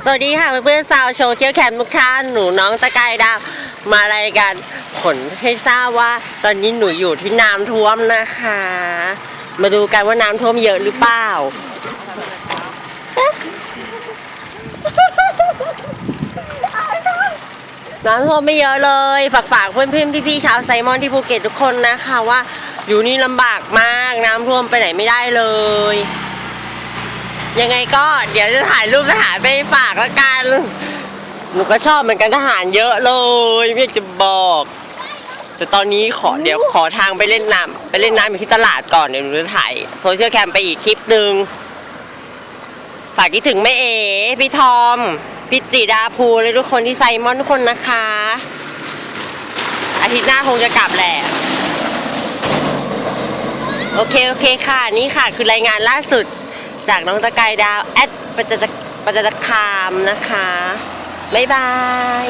สวัสดีค่ะเพื่อนๆสาวโชว์เที่ยวแคมป์ทุกท่านหนูน้องตะกายดาวมารายการผลให้ทราบว่า ตอนนี้หนูอยู่ที่น้ำท่วมนะคะ มาดูกันว่าน้ำท่วมเยอะหรือเปล่าน้ำท่วมไม่เยอะเลยฝากฝากเพื่อนเพื่อนพี่ๆชาวไซมอนที่ภูเก็ตทุกคนนะคะว่า อยู่นี่ลำบากมากน้ำท่วมไปไหนไม่ได้เลย ยังไงก็เดี๋ยวจะถ่ายรูปทหารไปฝากละกัน หนูก็ชอบเหมือนกันทหารเยอะเลยไม่อยากจะบอก แต่ตอนนี้ขอเดี๋ยวขอทางไปเล่นน้ำไปเล่นน้ำอยู่ที่ตลาดก่อนเดี๋ยวหนูจะถ่ายโซเชียลแคมไปอีกคลิปหนึ่งฝากคิดถึงแม่เอ๋พี่ทอม พี่จิดาภูเลยทุกคนที่ไซมอนทุกคนนะคะ อาทิตย์หน้าคงจะกลับแหละโอเค โอเคค่ะ นี่ค่ะ คือรายงานล่าสุด จากน้องตะกายดาวแอดปัจจตปัจจตคามนะคะ บ๊ายบาย